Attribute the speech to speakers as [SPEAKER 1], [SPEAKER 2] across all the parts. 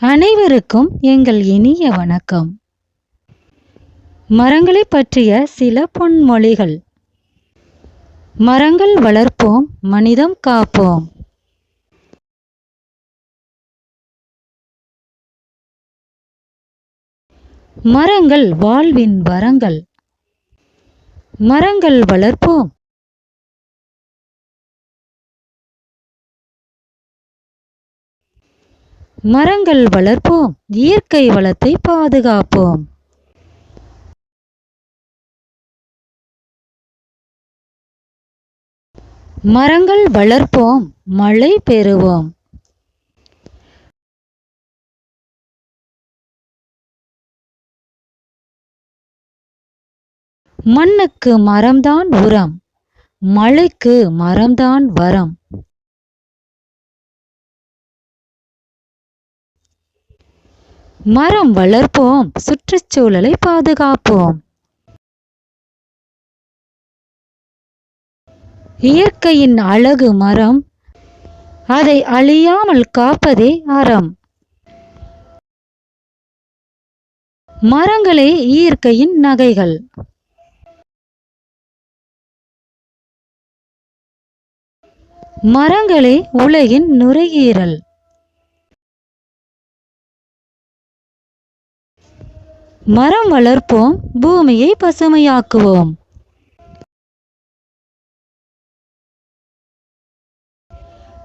[SPEAKER 1] அனைவருக்கும் எங்கள் இனிய வணக்கம். மரங்களை பற்றிய சில பொன்மொழிகள். மரங்கள் வளர்ப்போம் மனிதம் காப்போம். மரங்கள் வாழ்வின் வரங்கள். மரங்கள் வளர்ப்போம் மரங்கள் வளர்ப்போம் இயற்கை வளத்தை பாதுகாப்போம். மரங்கள் வளர்ப்போம் மழை பெறுவோம். மண்ணுக்கு மரம்தான் உரம் மழைக்கு மரம்தான் வரம். மரம் வளர்ப்போம் சுற்றுச்சூழலை பாதுகாப்போம். இயற்கையின் அழகு மரம் அதை அழியாமல் காப்பதே அறம். மரங்களே இயற்கையின் நகைகள். மரங்களே உலகின் நுரையீரல். மரம் வளர்ப்போம் பூமியை பசுமையாக்குவோம்.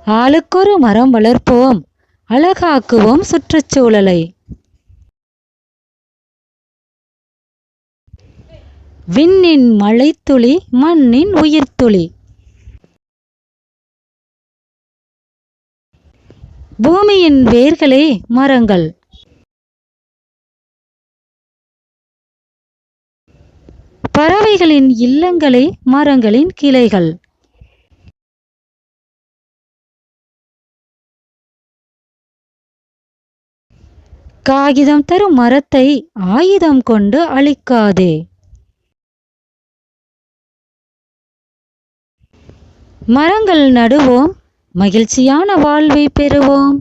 [SPEAKER 1] ஆளுக்கொரு மரம் வளர்ப்போம் அழகாக்குவோம் சுற்றுச்சூழலை. விண்ணின் மழைத்துளி மண்ணின் உயிர்த்துளி. பூமியின் வேர்களே மரங்கள். பறவைகளின் இல்லங்களே மரங்களின் கிளைகள். காகிதம் தரும் மரத்தை ஆயுதம் கொண்டு அழிக்காதே. மரங்கள் நடுவோம் மகிழ்ச்சியான வாழ்வை பெறுவோம்.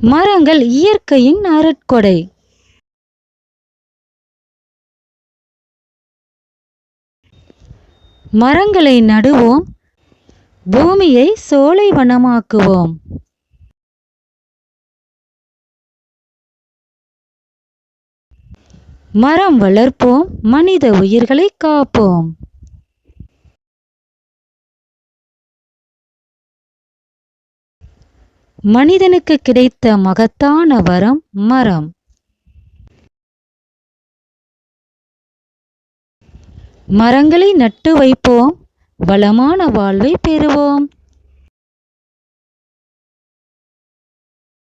[SPEAKER 1] மரங்கள் இயற்கையின் அருட்கொடை. மரங்களை நடுவோம் பூமியை சோலை வனமாக்குவோம். மரம் வளர்ப்போம் மனித உயிர்களை காப்போம். மனிதனுக்கு கிடைத்த மகத்தான வரம் மரம். மரங்களை நட்டு வைப்போம் வளமான வாழ்வை பெறுவோம்.